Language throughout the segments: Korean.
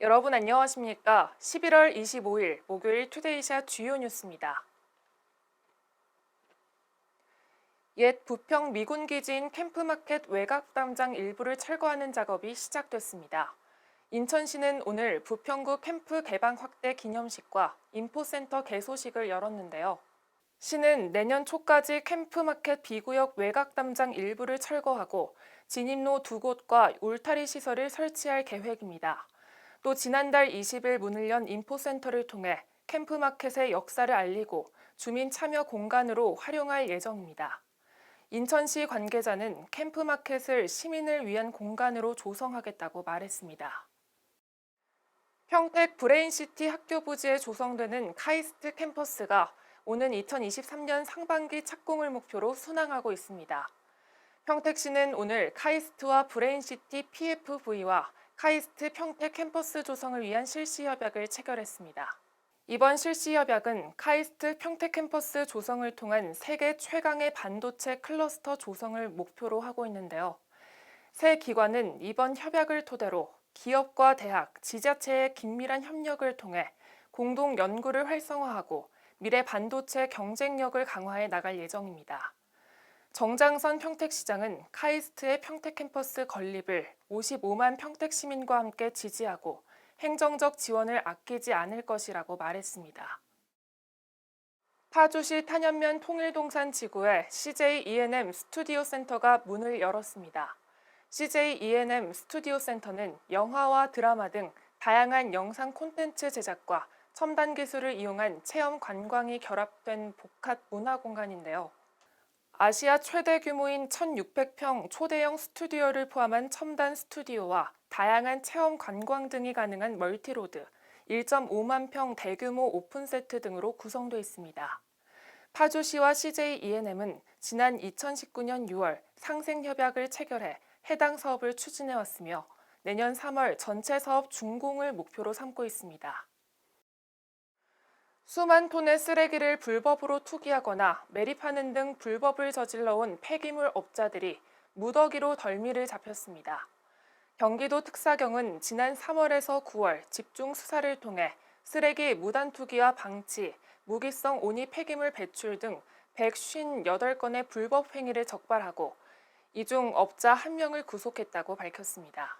여러분 안녕하십니까? 11월 25일 목요일 투데이샷 주요 뉴스입니다. 옛 부평 미군 기지인 캠프마켓 외곽 담장 일부를 철거하는 작업이 시작됐습니다. 인천시는 오늘 부평구 캠프 개방 확대 기념식과 인포센터 개소식을 열었는데요. 시는 내년 초까지 캠프마켓 B구역 외곽 담장 일부를 철거하고 진입로 두 곳과 울타리 시설을 설치할 계획입니다. 또 지난달 20일 문을 연 인포센터를 통해 캠프마켓의 역사를 알리고 주민 참여 공간으로 활용할 예정입니다. 인천시 관계자는 캠프마켓을 시민을 위한 공간으로 조성하겠다고 말했습니다. 평택 브레인시티 학교 부지에 조성되는 카이스트 캠퍼스가 오는 2023년 상반기 착공을 목표로 순항하고 있습니다. 평택시는 오늘 카이스트와 브레인시티 PFV와 카이스트 평택 캠퍼스 조성을 위한 실시 협약을 체결했습니다. 이번 실시 협약은 카이스트 평택 캠퍼스 조성을 통한 세계 최강의 반도체 클러스터 조성을 목표로 하고 있는데요. 새 기관은 이번 협약을 토대로 기업과 대학, 지자체의 긴밀한 협력을 통해 공동 연구를 활성화하고 미래 반도체 경쟁력을 강화해 나갈 예정입니다. 정장선 평택시장은 카이스트의 평택 캠퍼스 건립을 55만 평택 시민과 함께 지지하고 행정적 지원을 아끼지 않을 것이라고 말했습니다. 파주시 탄현면 통일동산 지구에 CJ E&M 스튜디오 센터가 문을 열었습니다. CJ E&M 스튜디오 센터는 영화와 드라마 등 다양한 영상 콘텐츠 제작과 첨단 기술을 이용한 체험 관광이 결합된 복합 문화 공간인데요. 아시아 최대 규모인 1,600평 초대형 스튜디오를 포함한 첨단 스튜디오와 다양한 체험 관광 등이 가능한 멀티로드, 1.5만 평 대규모 오픈 세트 등으로 구성되어 있습니다. 파주시와 CJ E&M은 지난 2019년 6월 상생 협약을 체결해 해당 사업을 추진해 왔으며 내년 3월 전체 사업 준공을 목표로 삼고 있습니다. 수만 톤의 쓰레기를 불법으로 투기하거나 매립하는 등 불법을 저질러 온 폐기물 업자들이 무더기로 덜미를 잡혔습니다. 경기도 특사경은 지난 3월에서 9월 집중 수사를 통해 쓰레기 무단 투기와 방치, 무기성 온이 폐기물 배출 등 158건의 불법 행위를 적발하고 이 중 업자 1명을 구속했다고 밝혔습니다.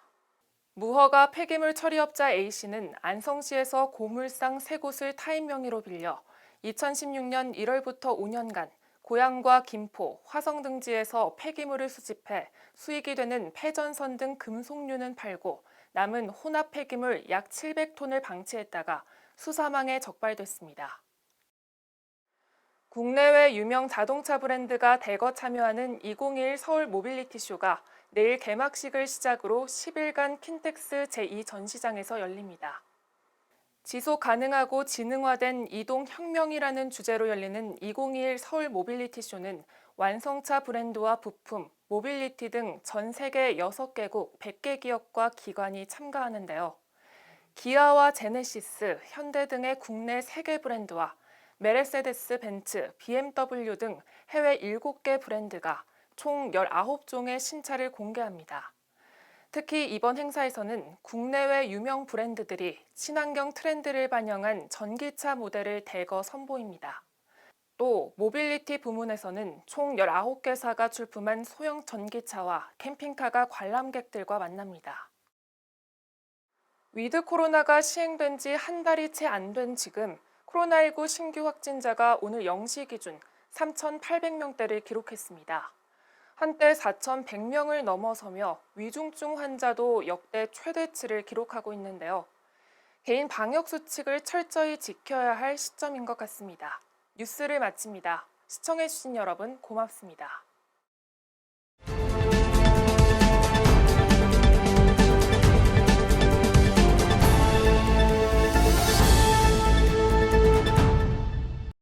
무허가 폐기물 처리업자 A씨는 안성시에서 고물상 세 곳을 타인 명의로 빌려 2016년 1월부터 5년간 고양과 김포, 화성 등지에서 폐기물을 수집해 수익이 되는 폐전선 등 금속류는 팔고 남은 혼합 폐기물 약 700톤을 방치했다가 수사망에 적발됐습니다. 국내외 유명 자동차 브랜드가 대거 참여하는 2021 서울 모빌리티 쇼가 내일 개막식을 시작으로 10일간 킨텍스 제2전시장에서 열립니다. 지속 가능하고 지능화된 이동 혁명이라는 주제로 열리는 2021 서울 모빌리티 쇼는 완성차 브랜드와 부품, 모빌리티 등 전 세계 6개국 100개 기업과 기관이 참가하는데요. 기아와 제네시스, 현대 등의 국내 세계 브랜드와 메르세데스 벤츠, BMW 등 해외 7개 브랜드가 총 19종의 신차를 공개합니다. 특히 이번 행사에서는 국내외 유명 브랜드들이 친환경 트렌드를 반영한 전기차 모델을 대거 선보입니다. 또 모빌리티 부문에서는 총 19개사가 출품한 소형 전기차와 캠핑카가 관람객들과 만납니다. 위드 코로나가 시행된 지 한 달이 채 안 된 지금 코로나19 신규 확진자가 오늘 0시 기준 3,800명대를 기록했습니다. 한때 4,100명을 넘어서며 위중증 환자도 역대 최대치를 기록하고 있는데요. 개인 방역 수칙을 철저히 지켜야 할 시점인 것 같습니다. 뉴스를 마칩니다. 시청해주신 여러분 고맙습니다.